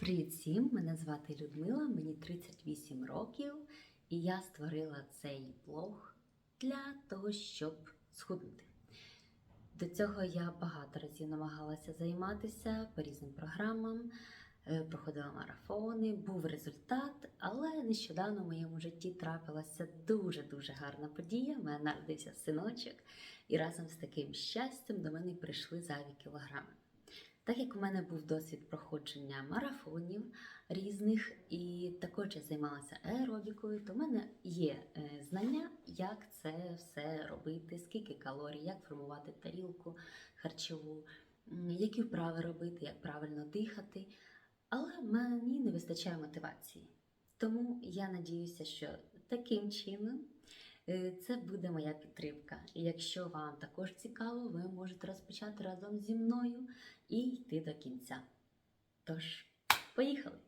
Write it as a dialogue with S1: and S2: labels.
S1: Привіт всім! Мене звати Людмила, мені 38 років, і я створила цей блог для того, щоб схуднути. До цього я багато разів намагалася займатися по різним програмам, е, проходила марафони, був результат, але нещодавно в моєму житті трапилася дуже-дуже гарна подія. У мене народився синочок, і разом з таким щастям до мене прийшли зайві кілограми. Так як у мене був досвід проходження марафонів різних, і також я займалася аеробікою, то в мене є е, знання, як це все робити, скільки калорій, як формувати тарілку харчову, які вправи робити, як правильно дихати. Але мені не вистачає мотивації. Тому я надіюся, що таким чином це буде моя підтримка. І якщо вам також цікаво, ви можете розпочати разом зі мною і йти до кінця. Тож, поїхали!